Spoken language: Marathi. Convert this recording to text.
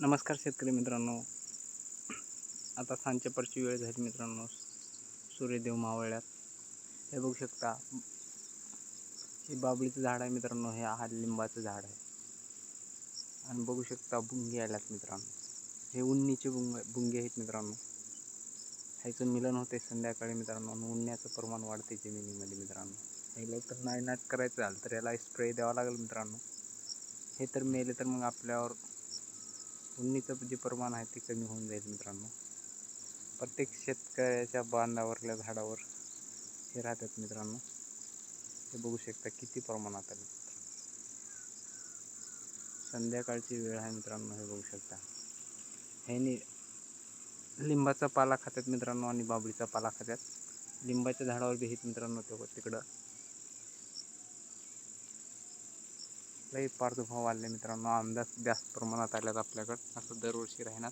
नमस्कार शेतकरी मित्रांनो. आता सांजेपरची वेळ झाली मित्रांनो. सूर्यदेव मावळ्यात हे बघू शकता हे बाबळीचं झाड आहे मित्रांनो हे हा लिंबाचं झाड आहे. आणि बघू शकता भुंगे आल्यात मित्रांनो. हे उन्नीचे बुंग भुंगे आहेत मित्रांनो. ह्याचं मिलन होते संध्याकाळी मित्रांनो आणि उन्ह्याचं प्रमाण वाढते जमिनीमध्ये मित्रांनो. हे लवकर नाही नाट करायचं झालं तर याला स्प्रे द्यावा लागेल मित्रांनो. हे तर मेले तर मग आपल्यावर उन्नीचं जे प्रमाण आहे ते कमी होऊन जाईल मित्रांनो. प्रत्येक शेतकऱ्याच्या बांधावरल्या झाडावर हे राहतात मित्रांनो. हे बघू शकता किती प्रमाणात आले संध्याकाळची वेळ आहे मित्रांनो हे बघू शकता. ह्यानी लिंबाचा पाला खात्यात मित्रांनो आणि बाबळीचा पाला खात्यात लिंबाच्या झाडावर बी आहेत मित्रांनो ते तिकडं लई प्रादुर्भाव आले मित्रांनो. अंदाज जास्त प्रमाणात आल्यात आपल्याकडं. असं दरवर्षी राहणार.